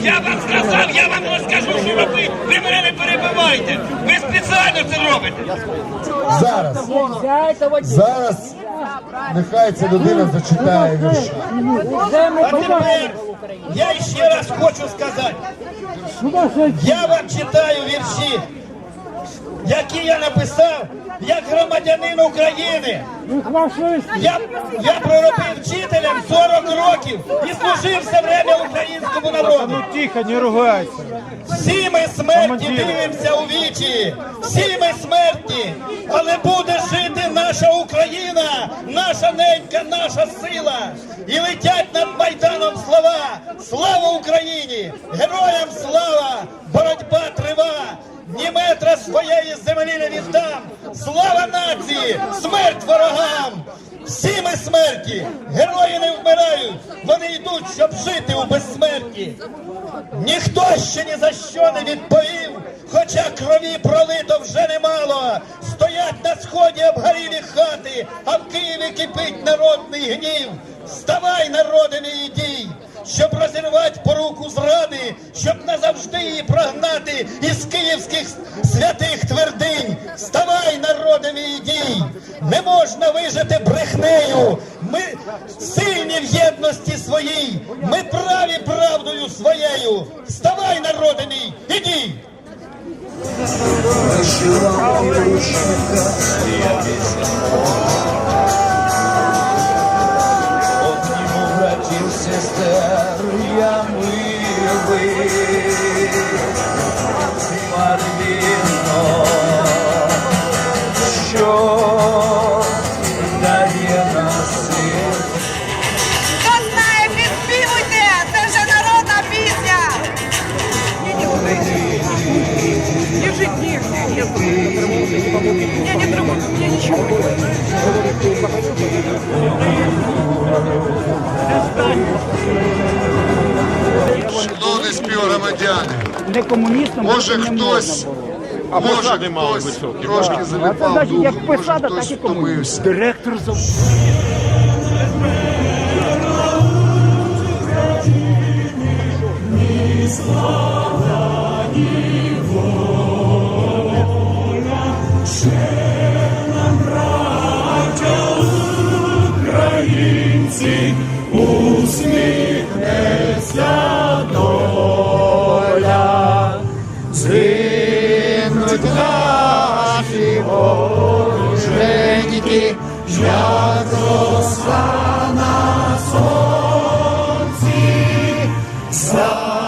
Я вам сказав, я вам розкажу, що робити. Ви мене не перебивайте. Ви спеціально це робите. Зараз, зараз нехай ця людина зачитає вірші. А тепер я ще раз хочу сказати. Я вам читаю вірші, які я написав як громадянин України. Я, я проробив вчителем 40 років і служив все время українському народу. Тихо, не ругайся. Всі ми смерті дивимося у вічі, всі ми смертні, але буде жити наша Україна, наша ненька, наша сила. І летять над Майданом слова. Слава Україні! Героям слава! Боротьба своєї землі не віддам! Слава нації! Смерть ворогам! Всі ми смерті! Герої не вмирають! Вони йдуть, щоб жити у безсмерті! Ніхто ще ні за що не відповів, хоча крові пролито вже немало. Стоять на сході обгорілі хати, а в Києві кипить народний гнів. Вставай, народи мій дій, щоб розірвати поруку зради, щоб назавжди її прогнати із київських святих твердинь. Вставай, народи мій не можна вижити брехнею. Ми сильні в єдності своїй, ми праві правдою своєю. Вставай, народи мій, іди! Шановні співгромадяни, не комуністом може бути не хтось, можна було. може хтось трошки залипав Значить, духом, як може посада, хтось так і комуніст. втомився. Директор зав... Згинуть наші вороженьки, як роса на сонці, запануєм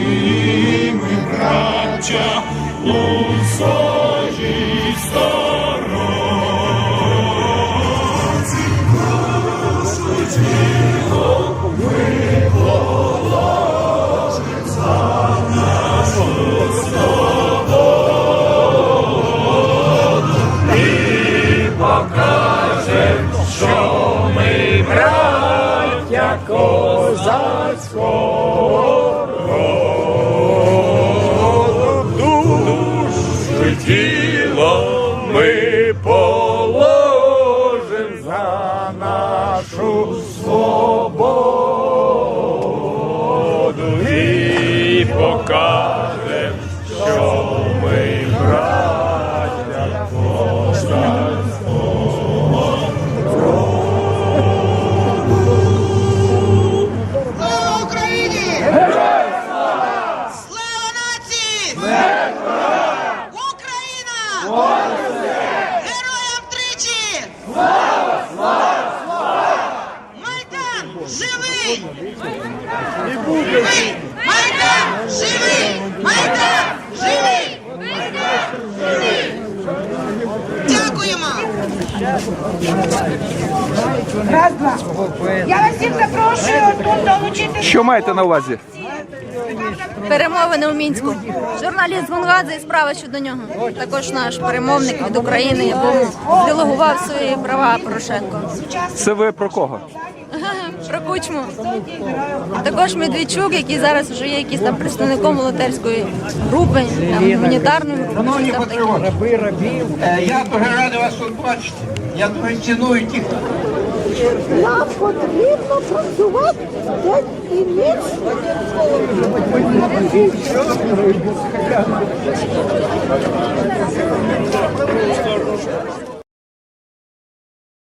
і ми, браття, у своїй покажем, що ми браття козацького живий! Майдан живий! Майдан живий! Дякуємо! Раз, два. Я вас всіх запрошую тут долучитися. Що маєте на увазі? Перемовини у мінську. Журналіст Гунгадзе і справа щодо нього. Також наш перемовник від України, якому делегував свої права Порошенко. Це ви про кого? Про кучму. А також Медведчук, який зараз вже є якийсь там представником волонтерської групи, там, гуманітарної групи. Раби рабів. Е, Я дуже радий вас тут бачити. Я дуже ціную тих Нам потрібно працювати день і ніч.